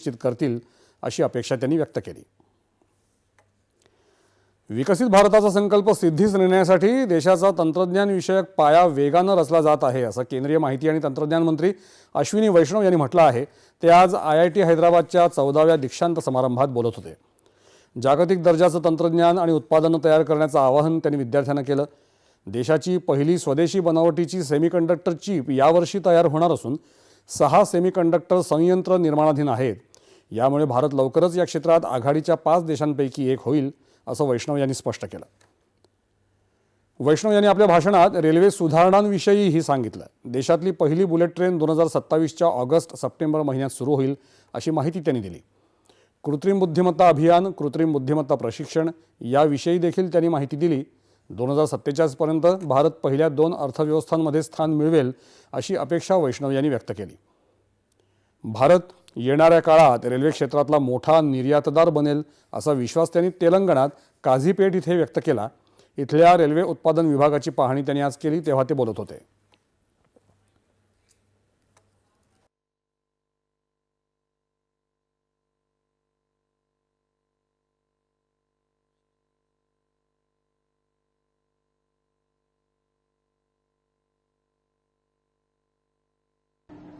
निश्चित करतील अशी अपेक्षा त्यांनी व्यक्त केली. विकसित भारताचा संकल्प सिद्धीस नेण्यासाठी देशाचा तंत्रज्ञानविषयक पाया वेगानं रचला जात आहे असं केंद्रीय माहिती आणि तंत्रज्ञान मंत्री अश्विनी वैष्णव यांनी म्हटलं आहे. ते आज आय आय टी हैदराबादच्या चौदाव्या दीक्षांत समारंभात बोलत होते. जागतिक दर्जाचं तंत्रज्ञान आणि उत्पादनं तयार करण्याचं आवाहन त्यांनी विद्यार्थ्यांना केलं. देशाची पहिली स्वदेशी बनावटीची सेमीकंडक्टर चीप यावर्षी तयार होणार असून सहा सेमीकंडक्टर संयंत्र निर्माणाधीन आहेत. यामुळे भारत लवकरच या क्षेत्रात आघाडीच्या पाच देशांपैकी एक होईल असं वैष्णव यांनी स्पष्ट केलं. वैष्णव यांनी आपल्या भाषणात रेल्वे सुधारणांविषयीही सांगितलं. देशातली पहिली बुलेट ट्रेन दोन हजार सत्तावीसच्या ऑगस्ट सप्टेंबर महिन्यात सुरू होईल अशी माहिती त्यांनी दिली. कृत्रिम बुद्धिमत्ता अभियान कृत्रिम बुद्धिमत्ता प्रशिक्षण याविषयी देखील त्यांनी माहिती दिली. दोन हजार सत्तेचाळीसपर्यंत भारत पहिल्या दोन अर्थव्यवस्थांमध्ये स्थान मिळवेल अशी अपेक्षा वैष्णव यांनी व्यक्त केली. भारत येणाऱ्या काळात रेल्वे क्षेत्रातला मोठा निर्यातदार बनेल असा विश्वास त्यांनी तेलंगणात काझीपेठ इथे व्यक्त केला. इथल्या रेल्वे उत्पादन विभागाची पाहणी त्यांनी आज केली तेव्हा ते बोलत होते.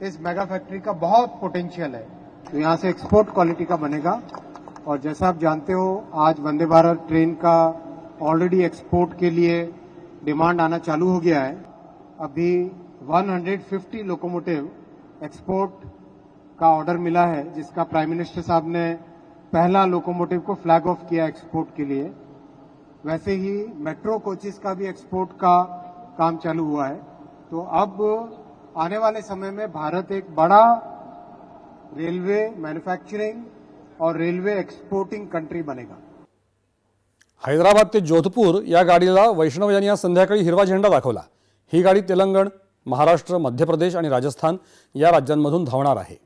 इस मेगा फैक्ट्री का बहुत पोटेंशियल है। तो यहाँ से एक्सपोर्ट क्वालिटी का बनेगा। और जैसा आप जानते हो, आज वंदे भारत ट्रेन का ऑलरेडी एक्सपोर्ट के लिए डिमांड आना चालू हो गया है। अभी 150 लोकोमोटिव एक्सपोर्ट का ऑर्डर मिला है, जिसका प्राइम मिनिस्टर साहब ने पहला लोकोमोटिव को फ्लैग ऑफ़ किया एक्सपोर्ट के लिए। वैसे ही मेट्रो कोचेस का भी एक्सपोर्ट का काम चालू हुआ है। तो अब आने वाले समय में भारत एक बड़ा रेलवे मैन्युफैक्चरिंग और रेलवे एक्सपोर्टिंग कंट्री बनेगा। हैदराबाद ते जोधपूर या गाडीला वैष्णव यांनी आज संध्याकाळी हिरवा झेंडा दाखवला. ही गाडी तेलंगण महाराष्ट्र मध्य प्रदेश आणि राजस्थान या राज्यांमधून धावणार आहे.